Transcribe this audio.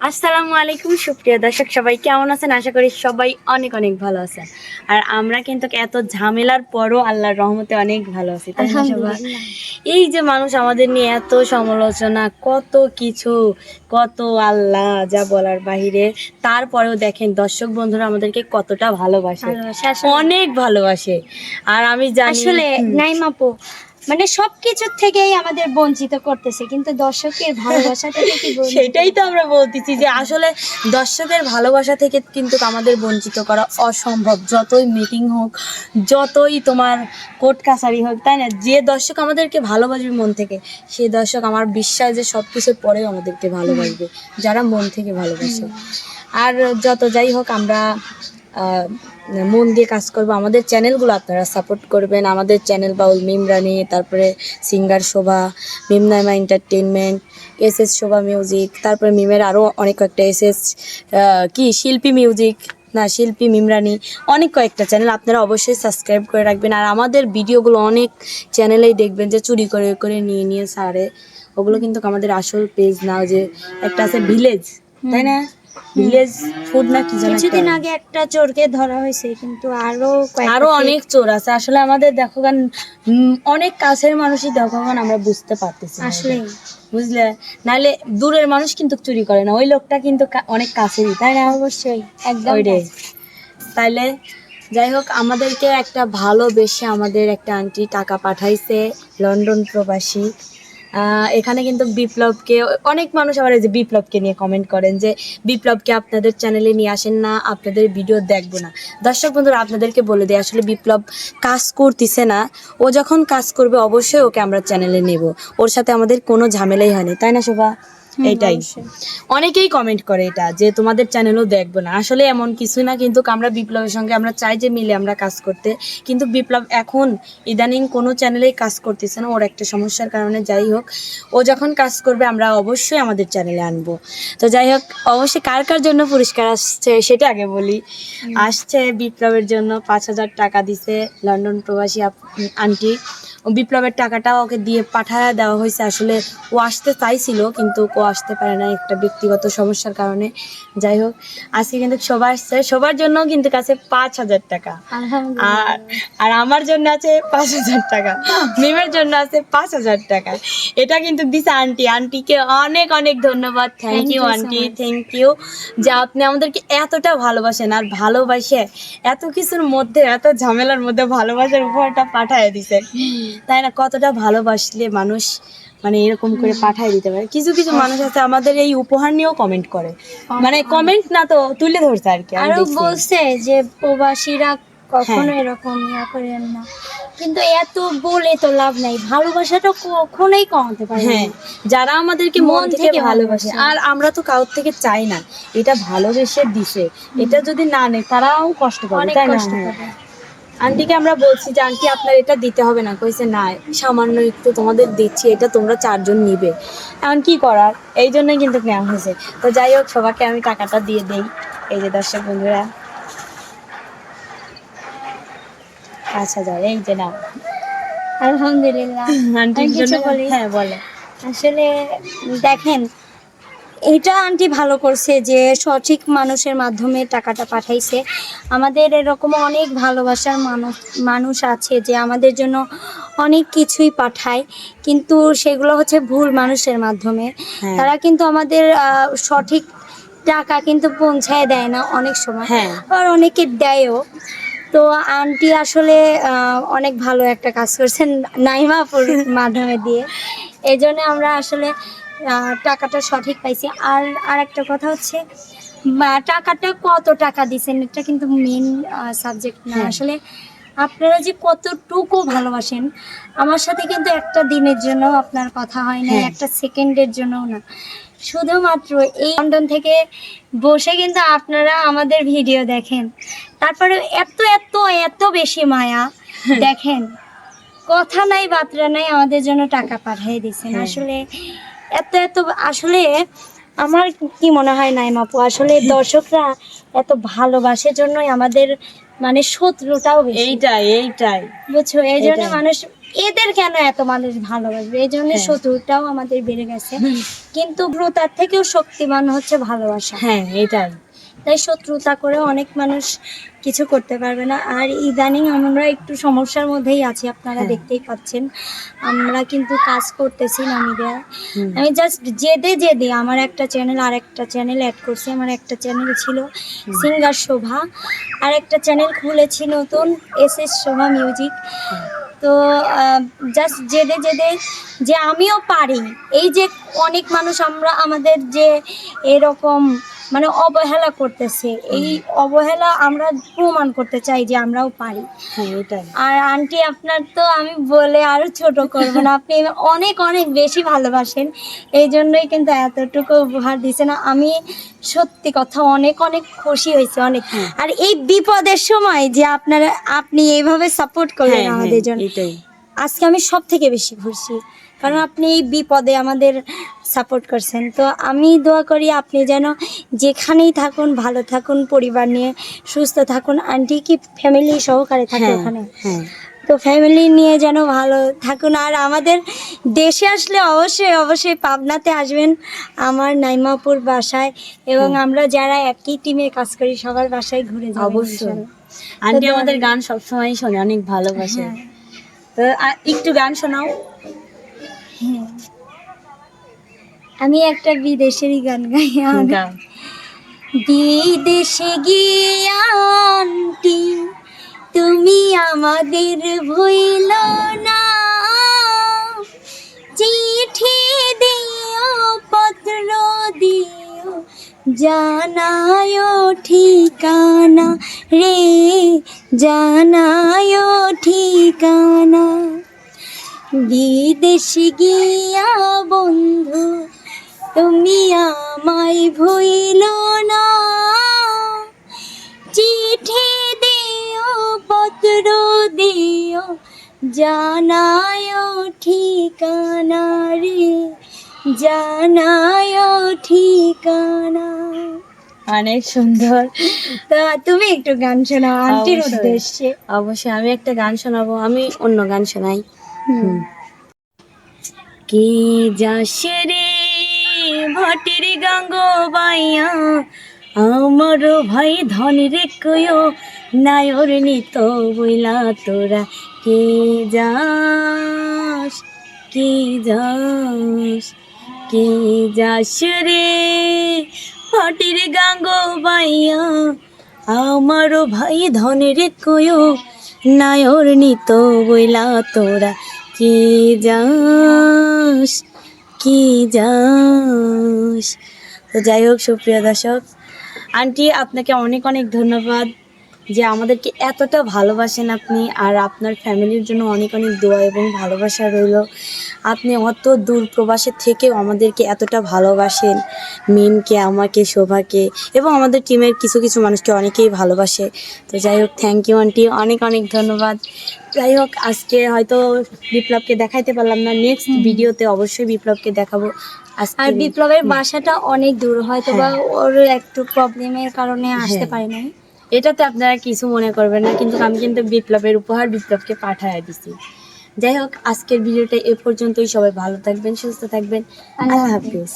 আসসালামু আলাইকুম সুপ্রিয় দর্শক সবাই কেমন আছেন? আশা করি সবাই অনেক অনেক ভালো আছেন। আর আমরা কিন্তু এত ঝামেলার পরও আল্লাহর রহমতে অনেক ভালো আছি তাই না সবাই? এই যে মানুষ আমাদের নিয়ে এত সমালোচনা কত কিছু কত আল্লাহ যা বলার বাহিরে তারপরেও দেখেন দর্শক বন্ধুরা আমাদেরকে কতটা ভালোবাসে অনেক ভালোবাসে। আর আমি জানি আসলে হুম, নাইম আপু মানে সবকিছুর থেকেই আমাদের বঞ্চিত করতেছে কিন্তু দর্শকের ভালোবাসা থেকে কি বলব? সেটাই তো আমরা বলতেছি যে আসলে দর্শকের ভালোবাসা থেকে কিন্তু আমাদের বঞ্চিত করা অসম্ভব। যতই মিটিং হোক যতই তোমার কোর্ট কাছারি হোক তাই না? যে দর্শক আমাদেরকে ভালোবাসবে মন থেকে সেই দর্শক আমার বিশ্বাস যে সব কিছুর পরেও আমাদেরকে ভালোবাসবে যারা মন থেকে ভালোবাসে। আর যত যাই হোক আমরা মন দিয়ে কাজ করব। আমাদের চ্যানেলগুলো আপনারা সাপোর্ট করবেন। আমাদের চ্যানেল বাউল মিমরানি তারপরে singer Shobha মিমনাইমা entertainment S S Shobha music তারপরে মিমের আরও অনেক কয়েকটা এস এস কি, শিল্পী মিউজিক না, শিল্পী মিমরানি অনেক কয়েকটা চ্যানেল আপনারা অবশ্যই সাবস্ক্রাইব করে রাখবেন। আর আমাদের ভিডিওগুলো অনেক চ্যানেলেই দেখবেন যে চুরি করে করে নিয়ে নিয়ে সারে। ওগুলো কিন্তু আমাদের আসল পেজ না যে একটা আছে ভিলেজ তাই না? ভিলেজ ফুড না কি যেন কিছুদিন আগে একটা চোরকে ধরা হয়েছে কিন্তু আরও আরও অনেক চোর আছে। আসলে আমাদের দেখো অনেক কাছের মানুষই দেখো আমরা বুঝতে পারতেছি আসলে। বুঝলে? নাহলে দূরের মানুষ কিন্তু চুরি করে না ওই লোকটা কিন্তু অনেক কাছেরই তাই না? অবশ্যই একদম তাইলে যাই হোক আমাদেরকে একটা ভালোবেসে আমাদের একটা আন্টি টাকা পাঠাইছে লন্ডন প্রবাসী। এখানে কিন্তু বিপ্লবকে, অনেক মানুষ আবার এই যে বিপ্লবকে নিয়ে কমেন্ট করেন যে, বিপ্লবকে আপনাদের চ্যানেলে নিয়ে আসেন না, আপনাদের ভিডিও দেখব না। দর্শক বন্ধুরা, আপনাদেরকে বলে দিই, আসলে বিপ্লব কাজ করতেছে না। ও যখন কাজ করবে, অবশ্যই ওকে আমরা চ্যানেলে নেব। ওর সাথে আমাদের কোনো ঝামেলাই হয়নি। তাই না, শোভা? অবশ্যই। অনেকেই কমেন্ট করে এটা যে তোমাদের চ্যানেলও দেখব না। আসলে এমন কিছু না কিন্তু আমরা বিপ্লবের সঙ্গে আমরা চাই যে মিলে আমরা কাজ করতে। কিন্তু বিপ্লব এখন ইদানিং কোনো চ্যানেলেই কাজ করতেছে না ওর একটা সমস্যার কারণে। যাই হোক ও যখন কাজ করবে আমরা অবশ্যই আমাদের চ্যানেলে আনব। তো যাই হোক অবশ্যই কার কার জন্য পুরস্কার আসছে সেটা আগে বলি। আসছে বিপ্লবের জন্য পাঁচ হাজার টাকা দিছে লন্ডন প্রবাসী আন্টি। বিপ্লবের টাকাটা ওকে দিয়ে পাঠায় দেওয়া হয়েছে। আসলে ও আসতে চাইছিল কিন্তু ও আসতে পারে না একটা ব্যক্তিগত সমস্যার কারণে। যাই হোক আজকে কিন্তু সবাই আসছে সবার জন্য কিন্তু কাছে পাঁচ হাজার টাকা। আর আর আমার জন্য আছে পাঁচ হাজার টাকা। মিমের জন্য আছে পাঁচ হাজার টাকা। এটা কিন্তু দিছে আন্টি। আন্টিকে অনেক অনেক ধন্যবাদ। Thank you aunty. Thank you যে আপনি আমাদেরকে এতটা ভালোবাসেন আর ভালোবাসে এত কিছুর মধ্যে এত ঝামেলার মধ্যে ভালোবাসার উপহারটা পাঠায় দিছেন। তাই না? কতটা ভালোবাসলে মানুষ মানে এরকম করে পাঠায় দিতে পারে? কিছু কিছু মানুষ আছে আমাদের এই উপহার নিয়েও কমেন্ট করে। মানে কমেন্ট না তো তুলে ধরছে আর কি আরও বলছে যে প্রবাসীরা কখনো হ্যাঁ। এরকম ইয়া করেন না। কিন্তু এত বলে তো লাভ নাই ভালোবাসাটা কখনোই কমাতে পারে হ্যাঁ যারা আমাদেরকে মন থেকে ভালোবাসে। আর আমরা তো কারোর থেকে চাই না এটা ভালোবেসে দিছে। এটা যদি না নেয় তারাও কষ্ট পাবে তাই না? আন্টিকে আমরা বলছি যে আন্টি আপনার এটা দিতে হবে না। কইছে না সামান্য একটু তোমাদের দিচ্ছি এটা তোমরা চারজন নিবে। এখন কি করার? এই জন্যই কিন্তু নেওয়া হয়েছে। তো যাই হোক সবাইকে আমি টাকাটা দিয়ে দেই। এই যে দর্শক বন্ধুরা পাঁচ হাজার এই যে নাও। আলহামদুলিল্লাহ। আন্টির কিছু জন্য বলি? হ্যাঁ বলে। আসলে দেখেন এটা আন্টি ভালো করছে যে সঠিক মানুষের মাধ্যমে টাকাটা পাঠাইছে। আমাদের এরকম অনেক ভালোবাসার মানুষ মানুষ আছে যে আমাদের জন্য অনেক কিছুই পাঠায় কিন্তু সেগুলো হচ্ছে ভুল মানুষের মাধ্যমে। হ্যাঁ। তারা কিন্তু আমাদের সঠিক টাকা কিন্তু পৌঁছায় দেয় না অনেক সময়। হ্যাঁ। আর অনেকে দেয়ও। তো আন্টি আসলে অনেক ভালো একটা কাজ করছেন নাইমাপুর মাধ্যমে দিয়ে। এই জন্য আমরা আসলে টাকাটা সঠিক পাইছি। আর আর একটা কথা হচ্ছে টাকাটা কত টাকা দিছেন? এটা কিন্তু মেন সাবজেক্ট না। হ্যাঁ। আসলে আপনারা যে কতটুকু ভালোবাসেন আমার সাথে কিন্তু একটা দিনের জন্য আপনার কথা হয় না হ্যাঁ। একটা সেকেন্ডের জন্যও না। শুধুমাত্র এই লন্ডন থেকে বসে কিন্তু আপনারা আমাদের ভিডিও দেখেন। তারপরে এত এত এত বেশি মায়া দেখেন। কথা নাই বার্তা নাই আমাদের জন্য টাকা পাঠিয়ে দিচ্ছেন হ্যাঁ। আসলে এত এত আসলে আমার কি মনে হয় নাই মাপু আসলে দর্শকরা এত ভালোবাসার জন্যই আমাদের মানে শত্রুটাও এইটাই এইটাই। বুঝছ? এই জন্য মানুষ এদের কেন এত মানুষ ভালোবাসবে? এই জন্য হ্যাঁ। শত্রুটাও আমাদের বেড়ে গেছে। কিন্তু তার থেকেও শক্তিমান হচ্ছে ভালোবাসা। হ্যাঁ এটাই তাই শত্রুতা করে অনেক মানুষ কিছু করতে পারবে না। আর ইদানিং আমরা একটু সমস্যার মধ্যেই আছি আপনারা হ্যাঁ। দেখতেই পাচ্ছেন। আমরা কিন্তু কাজ করতেছি না মিডিয়ায় হুম। আমি জাস্ট জেদে জেদে আমার একটা চ্যানেল আর একটা চ্যানেল অ্যাড করছি। আমার একটা চ্যানেল ছিল সিঙ্গার শোভা। আর একটা চ্যানেল খুলেছি নতুন এস এস শোভা মিউজিক তো জাস্ট জেদে জেদে যে আমিও পারি। এই যে অনেক মানুষ আমরা আমাদের যে এরকম মানে অবহেলা করতেছে। এই অবহেলা আমরা প্রমাণ করতে চাই যে আমরাও পারি। হ্যাঁ আর আন্টি আপনার তো আমি বলে আরও ছোট করব না। আপনি অনেক অনেক বেশি ভালোবাসেন। এই জন্যই কিন্তু এতটুকু উপহার দিছেন আমি সত্যি কথা অনেক অনেক খুশি হয়েছে অনেক। হ্যাঁ। আর এই বিপদের সময় যে আপনারা আপনি এইভাবে সাপোর্ট করলেন হ্যাঁ, আমাদের জন্য। আজকে আমি সব থেকে বেশি খুশি। কারণ আপনি এই বিপদে আমাদের সাপোর্ট করছেন। তো আমি দোয়া করি আপনি যেন যেখানেই থাকুন ভালো থাকুন পরিবার নিয়ে সুস্থ থাকুন। আন্টি কি ফ্যামিলি সহকারে থাকে হ্যাঁ ওখানে? হ্যাঁ। তো ফ্যামিলি নিয়ে যেন ভালো থাকুন। আর আমাদের দেশে আসলে অবশ্যই অবশ্যই পাবনাতে আসবেন আমার নাইমাপুর বাসায় এবং আমরা যারা একই টিমে কাজ করি সবার বাসায় ঘুরে যাব অবশ্যই। আন্টি আমাদের গান সবসময় শোনে অনেক ভালোবাসে। হ্যাঁ, তো একটু গান শোনাও। আমি একটা বিদেশেরই গান গাই বিদেশে গিয়ান্টি তুমি আমাদের ভুইল না। চিঠি দিও পত্র দিও জানায় ঠিকানা রে জানায় ঠিকানা। বিদেশে গিয়া বন্ধু তুমি আমায় ভুইল না। চিঠি দিও পত্র দিও জানায় ঠিকানা রে জানায় ঠিকানা। অনেক সুন্দর। তা তুমি একটু গান শোনাও আন্টির উদ্দেশ্যে। অবশ্যই আমি একটা গান শোনাবো আমি অন্য গান শোনাই। কে যাস ভটির গাঙ্গ বাইয়া, আমার ভাই ধন রে কয়ো নায়র নিত বইলা তোরা। কে যাস কে যাস কে যাস রে ভটির গাঙ্গ বাইয়া, আমার ভাই ধনের কয়ো নায়র নিত বইলা তোরা। কি যাস কি যাস? তো যাই হোক সুপ্রিয় দর্শক আন্টি আপনাকে অনেক অনেক ধন্যবাদ। যে আমাদেরকে এতটা ভালোবাসেন আপনি আর আপনার ফ্যামিলির জন্য অনেক অনেক দোয়া এবং ভালোবাসা রইল। আপনি অত দূর প্রবাসের থেকেও আমাদেরকে এতটা ভালোবাসেন মিমকে আমাকে শোভাকে এবং আমাদের টিমের কিছু কিছু মানুষকে অনেকেই ভালোবাসে। তো যাই হোক থ্যাংক ইউ আন্টি অনেক অনেক ধন্যবাদ। যাই হোক আজকে হয়তো বিপ্লবকে দেখাইতে পারলাম না নেক্সট ভিডিওতে অবশ্যই বিপ্লবকে দেখাবো। আর বিপ্লবের বাসাটা অনেক দূর হয়তো বা ওর একটু প্রবলেমের কারণে আসতে হ্যাঁ। পারে নাই। এটাতে আপনারা কিছু মনে করবেন না কিন্তু আমি কিন্তু বিপ্লবের উপহার বিপ্লবকে পাঠায় দিছি। যাই হোক আজকের ভিডিওটা এ পর্যন্তই। সবাই ভালো থাকবেন সুস্থ থাকবেন। আল্লাহ আল্লাহ হাফিজ।